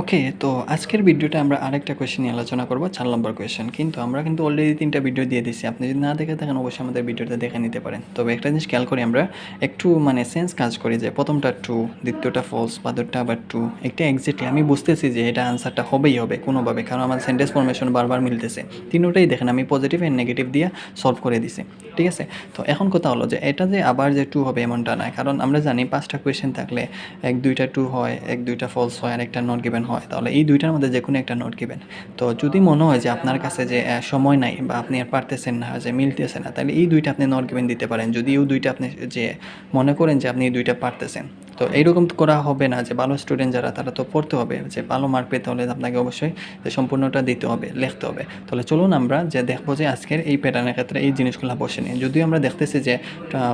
ওকে তো আজকের ভিডিওটা আমরা আরেকটা কোয়েশ্চেন নিয়ে আলোচনা করব, চার নম্বর কোয়েশ্চেন কিন্তু আমরা কিন্তু অলরেডি তিনটা ভিডিও দিয়ে দিচ্ছি আপনি যদি না দেখে থাকেন, অবশ্যই আমাদের ভিডিওটা দেখে নিতে পারেন। তবে একটা জিনিস খেয়াল করি আমরা, একটু মানে সেন্স কাজ করি যে, প্রথমটা টু দ্বিতীয়টা ফলস বাদরটা আবার টু একটা এক্স্যাক্টলি আমি বুঝতেছি যে, এটা আনসারটা হবেই হবে, কোনোভাবে। কারণ আমার সেন্টেন্স ফরমেশন বারবার মিলতেছে। তিনোটাই দেখেন, আমি পজিটিভ অ্যান্ড নেগেটিভ দিয়ে সলভ করে দিছি। ঠিক আছে? তো এখন কথা হলো যে, এটা যে আবার যে টু হবে এমনটা নয়। কারণ আমরা জানি পাঁচটা কোয়েশ্চেন থাকলে এক দুইটা টু হয়, এক দুইটা ফলস হয় আর একটা নট গিভেন হয়, তাহলে এই দুইটার মধ্যে যে কোনো একটা নোট গিবেন তো যদি মনে হয় যে আপনার কাছে যে সময় নাই বা আপনি আর পারতেছেন না, যে মিলতেছে না, তাহলে এই দুইটা আপনি নোট গিভেন দিতে পারেন। যদি এই দুইটা আপনি যে মনে করেন যে আপনি এই দুইটা পারতেছেন তো এইরকম করা হবে না যে ভালো স্টুডেন্ট যারা, তারা তো পড়তে হবে। যে ভালো মার্ক পেতে হলে আপনাকে অবশ্যই সম্পূর্ণটা দিতে হবে, লিখতে হবে। তাহলে চলুন আমরা যে দেখব যে আজকের এই প্যাটার্নের ক্ষেত্রে এই জিনিসগুলো বসে নিয়ে যদিও আমরা দেখতেছি যে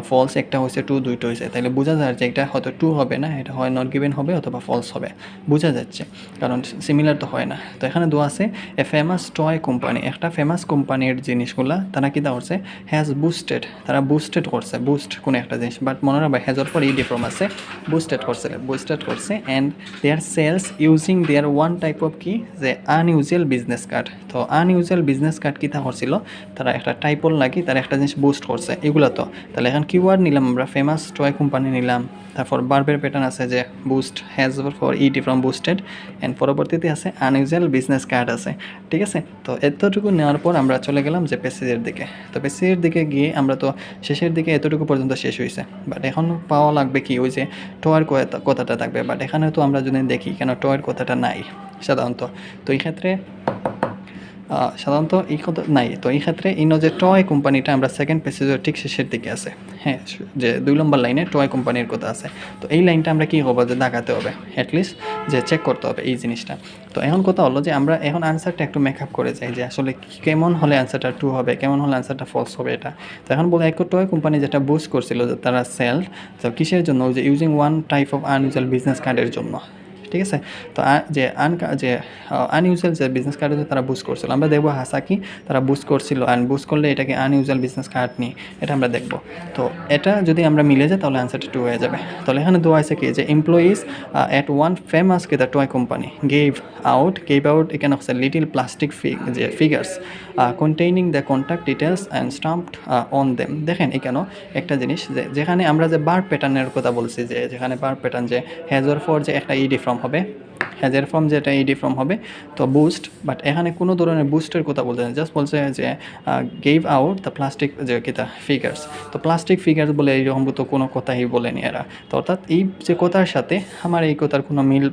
ফলস একটা হয়েছে টু দুইটা হয়েছে। তাহলে বোঝা যায় যে এটা হয়তো টু হবে না, এটা হয় নট গিভেন হবে অথবা ফলস হবে। বোঝা যাচ্ছে, কারণ সিমিলার তো হয় না। তো এখানে দোয়া আছে এ ফেমাস টয় কোম্পানি একটা ফেমাস কোম্পানির জিনিসগুলা তারা কী করছে? হ্যাজ বুস্টেড তারা বুস্টেড করছে। বুস্ট কোনো একটা জিনিস বাট মনে রাখবে হ্যাজর পর এই ডিফর্ম আছে। বুস্টেড করছে বুস্টেড করছে and their sales using their one type of কি যে আনইউজুয়াল বিজনেস কার্ড তো আনইউজুয়াল বিজনেস কার্ড কী তা করছিল তারা একটা টাইপল লাগি তারা একটা জিনিস বুস্ট করছে, এগুলো তো। তাহলে এখন কিওয়ার্ড নিলাম, আমরা ফেমাস টয় কোম্পানি নিলাম, তারপর বার্বের প্যাটার্ন আছে যে boost has for ET from boosted and পরবর্তীতে আছে আনইউজুয়াল বিজনেস কার্ড আছে, ঠিক আছে? তো এতটুকু নেওয়ার পর আমরা চলে গেলাম যে পেসেজের দিকে। তো পেসেজের দিকে গিয়ে আমরা তো শেষের দিকে এতটুকু পর্যন্ত শেষ হয়েছে বাট এখন পাওয়া লাগবে কি? ওই যে টয়ের কথা- কথাটা থাকবে? বাট এখানে তো আমরা যদি দেখি কেন টয়ের কথাটা নাই, সাধারণত। তো এই ক্ষেত্রে সাধারণত এই কথা নাই। তো এই ক্ষেত্রে ইনো যে টয় কোম্পানিটা আমরা সেকেন্ড পেসেজের ঠিক শেষের দিকে আছে হ্যাঁ যে দুই নম্বর লাইনে টয় কোম্পানির কথা আছে। তো এই লাইনটা আমরা কী হব যে দেখাতে হবে অ্যাটলিস্ট যে চেক করতে হবে এই জিনিসটা। তো এখন কথা হলো যে আমরা এখন আনসারটা একটু মেকআপ করে যাই, যে আসলে কেমন হলে আনসারটা টু হবে, কেমন হলে আনসারটা ফলস হবে এটা। তো এখন বলে এক টয় কোম্পানি যেটা বুস্ট করছিল যে তারা সেল তো কিসের জন্য? যে using one type of unusual business কার্ডের জন্য। ঠিক আছে? তো যে আন, যে আনইউজুয়াল যে বিজনেস কার্ড তারা বুস্ট করছিল। আমরা দেখব হাসা কি তারা বুস্ট করছিল। অ্যান্ড বুস্ট করলে এটাকে আনইউজুয়াল বিজনেস কার্ড নিয়ে এটা আমরা দেখব। তো এটা যদি আমরা মিলে যাই, তাহলে আনসারটা টু হয়ে যাবে। তাহলে এখানে দোয়া আছে কি? যে এমপ্লয়িজ অ্যাট ওয়ান ফেমাস কি? The toy company gave out gave out এখানে হচ্ছে লিটিল প্লাস্টিক যে figures containing the contact details and stamped on them দেখেন এখানে একটা জিনিস যে, যেখানে আমরা যে বার প্যাটার্নের কথা বলছি, যে, যেখানে বার প্যাটার্ন যে হ্যাজর ফর যে একটা ইডি ফর্ম হবে হ্যাজের ফর্ম যেটা ইডি ফর্ম হবে, তো বুস্ট বাট এখানে কোনো ধরনের বুস্টের কথা বলতে না জাস্ট বলছে যে গেভ আউট দ্য প্লাস্টিক যে কিতা ফিগার্স তো প্লাস্টিক ফিগার্স বলে এইরকম তো কোনো কথাই বলেনি এরা, তো অর্থাৎ এই যে কথার সাথে আমার এই কথার কোনো মিল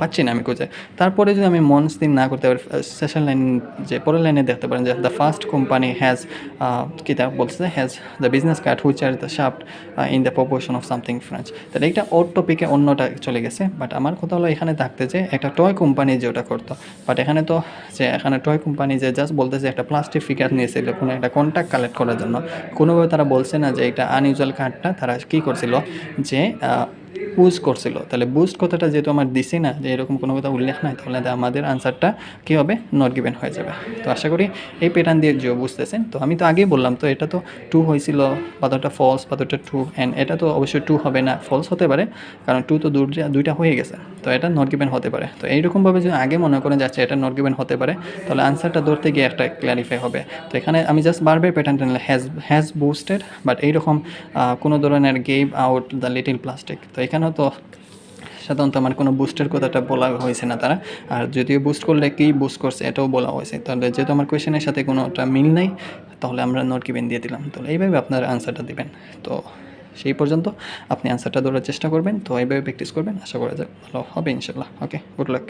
পাচ্ছি না আমি খুঁজে। তারপরে যদি আমি মন স্থির না করতে পারি সেশন লাইন যে পরের লাইনে দেখতে পারেন যে দ্য ফার্স্ট কোম্পানি হ্যাজ কিতাব বলছে has the business card which are the shaft in the proportion of something French তাহলে এটা ওর টপিকে অন্যটা চলে গেছে বাট আমার কথা হলো এখানে থাকতে যে একটা টয় কোম্পানি যে ওটা করতো। বাট এখানে তো যে এখানে টয় কোম্পানি যে জাস্ট বলতেছে একটা প্লাস্টিক ফিগার নিয়েছিল কোনো একটা কন্ট্যাক্ট কালেক্ট করার জন্য। কোনোভাবে তারা বলছে না যে এটা আনইউজুয়াল কার্ডটা তারা কী করছিল যে বুস্ট করছিল। তাহলে বুস্ট কথাটা যেহেতু আমার দিছি না, যে এরকম কোনো কথা উল্লেখ নাই, তাহলে আমাদের আনসারটা কী হবে? নট গিভেন হয়ে যাবে। তো আশা করি এই প্যাটার্ন দিয়ে যে বুঝতেছেন। তো আমি তো আগেই বললাম, তো এটা তো টু হয়েছিল, পাথরটা ফলস পাথরটা টু অ্যান্ড এটা তো অবশ্যই টু হবে না ফলস হতে পারে, কারণ টু তো দুইটা দুইটা হয়ে গেছে। তো এটা নট গিভেন হতে পারে। তো এইরকমভাবে যদি আগে মনে করেন যাচ্ছে এটা নট গিভেন হতে পারে, তাহলে আনসারটা ধরতে গিয়ে একটা ক্ল্যারিফাই হবে। তো এখানে আমি জাস্ট বারবার প্যাটার্নটা নিলাম হ্যাজ হ্যাজ বুস্টেড বাট এইরকম কোনো ধরনের gave out the little plastic তো এখানেও তো সাধারণত আমার কোনো বুস্টের কথাটা বলা হয়েছে না তারা। আর যদিও বুস্ট করলে কী বুস্ট করছে এটাও বলা হয়েছে। তাহলে যেহেতু আমার কোয়েশনের সাথে কোনোটা মিল নাই, তাহলে আমরা নোট দিয়ে দিলাম। তাহলে এইভাবে আপনার আনসারটা দেবেন। তো সেই পর্যন্ত আপনি আনসারটা ধরার চেষ্টা করবেন। তো এইভাবে প্র্যাকটিস করবেন। আশা করা যাক ভালো হবে ইনশাল্লাহ ওকে গুড লাক